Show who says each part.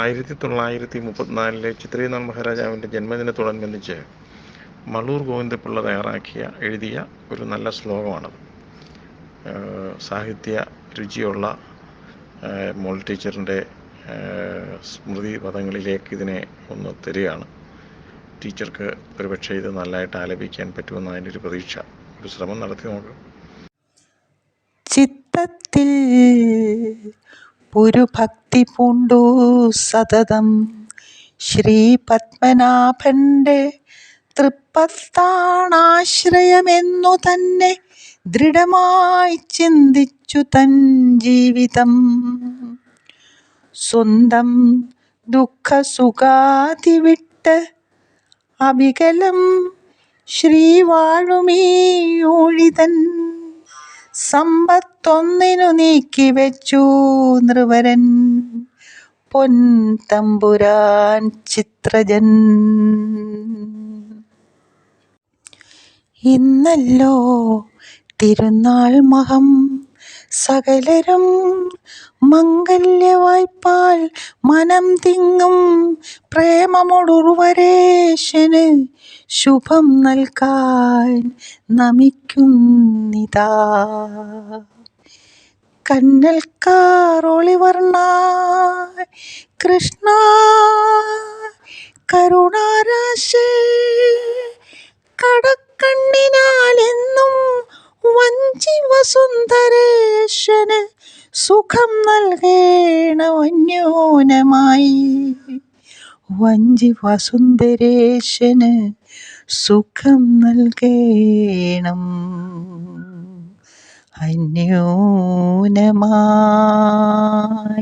Speaker 1: ആയിരത്തി തൊള്ളായിരത്തി മുപ്പത്തിനാലിലെ ചിത്രീനാഥ് മഹാരാജാവിന്റെ ജന്മദിനത്തോടനുബന്ധിച്ച് മള്ളൂർ ഗോവിന്ദപിള്ള തയ്യാറാക്കിയ എഴുതിയ ഒരു നല്ല ശ്ലോകമാണത്. സാഹിത്യ രുചിയുള്ള മോൾ ടീച്ചറിന്റെ സ്മൃതി പദങ്ങളിലേക്ക് ഇതിനെ ഒന്ന് തരികയാണ്. ടീച്ചർക്ക് ഒരുപക്ഷെ ഇത് നല്ലതായിട്ട് ആലപിക്കാൻ പറ്റുമെന്ന് അതിന്റെ ഒരു പ്രതീക്ഷ. ഒരു ശ്രമം നടത്തി നോക്കാം.
Speaker 2: ചിത്തത്തിൽ പുരുഭക്തി പൂണ്ടു സതതം. ശ്രീ പത്മനാഭന്റെ തൃപ്പത്താണാശ്രയമെന്നു തന്നെ ദൃഢമായി ചിന്തിച്ചു തൻ ജീവിതം. സ്വന്തം ദുഃഖസുഖാതി വിട്ട് അവികലം ശ്രീ വാഴുമീ ഊഴിതൻ സമ്പത്തൊന്നിനു നീക്കിവെച്ചു നൃവരൻ പൊൻ തമ്പുരാൻ ചിത്രജൻ. ഇന്നല്ലോ തിരുനാൾ മഹം. സകലരും മംഗല്യവായ്പാൽ മനം തിങ്ങും പ്രേമമൊടുർവരേശന് ശുഭം നൽകാൻ നമിക്കുന്നിതാ. കന്നൽക്കാറൊളിവർണ കൃഷ്ണ കരുണാരാശേ കടക്കണ്ണിനാലെന്നും വഞ്ചി വസുന്ധരേശന് സുഖം നൽകേണ അന്യോനമായി വഞ്ചി വസുന്ധരേശന് സുഖം നൽകേണം. അന്യോനമായി